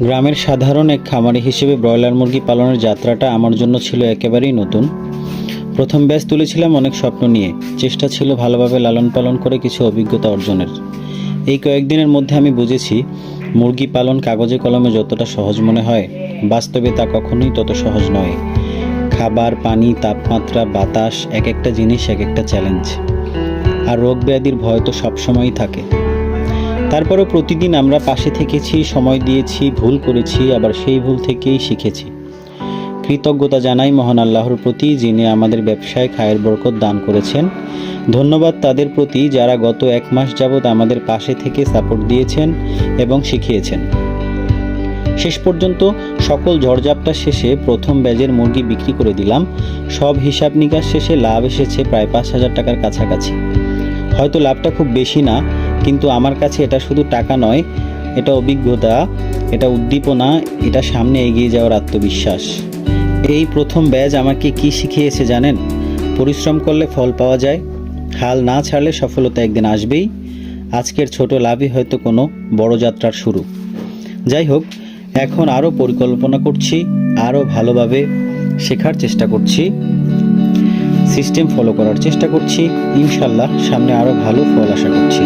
গ্রামের সাধারণ এক খামারি হিসেবে ব্রয়লার মুরগি পালনের যাত্রাটা আমার জন্য ছিল একেবারেই নতুন। প্রথম ব্যাচ তুলেছিলাম অনেক স্বপ্ন নিয়ে। চেষ্টা ছিল ভালোভাবে লালন পালন করে কিছু অভিজ্ঞতা অর্জনের। এই কয়েকদিনের মধ্যে আমি বুঝেছি, মুরগি পালন কাগজে কলমে যতটা সহজ মনে হয়, বাস্তবে তা কখনোই তত সহজ নয়। খাবার, পানি, তাপমাত্রা, বাতাস, এক একটা জিনিস, এক একটা চ্যালেঞ্জ আর রোগ ব্যাধির ভয় তো সবসময়ই থাকে। তারপরেও প্রতিদিন আমরা পাশে থেকেছি, সময় দিয়েছি, ভুল করেছি, আবার সেই ভুল থেকেই শিখেছি। কৃতজ্ঞতা জানাই মহান আল্লাহর প্রতি, যিনি আমাদের ব্যবসায় খায়ের বরকত দান করেছেন। ধন্যবাদ তাদের প্রতি, যারা গত এক মাস যাবৎ আমাদের পাশে থেকে সাপোর্ট দিয়েছেন এবং শিখিয়েছেন। শেষ পর্যন্ত সকল ঝড়ঝাপটা শেষে প্রথম ব্যাজের মুরগি বিক্রি করে দিলাম। সব হিসাব নিকাশ শেষে লাভ এসেছে প্রায় পাঁচ হাজার টাকার কাছাকাছি। হয়তো লাভটা খুব বেশি না কিন্তু আমার কাছে এটা শুধু টাকা নয়, এটা অভিজ্ঞতা, এটা উদ্দীপনা, এটা সামনে এগিয়ে যাওয়ার আত্মবিশ্বাস। এই প্রথম ব্যাজ আমাকে কি শিখিয়েছে জানেন? পরিশ্রম করলে ফল পাওয়া যায়, হাল না ছাড়লে সফলতা একদিন আসবেই। আজকের ছোট লাভই হয়তো কোনো বড় যাত্রার শুরু। যাই হোক, এখন আরও পরিকল্পনা করছি আরও ভালোভাবে শেখার চেষ্টা করছি। সিস্টেম ফলো করার চেষ্টা করছি। ইনশাল্লাহ সামনে আরও ভালো ফল আশা করছি।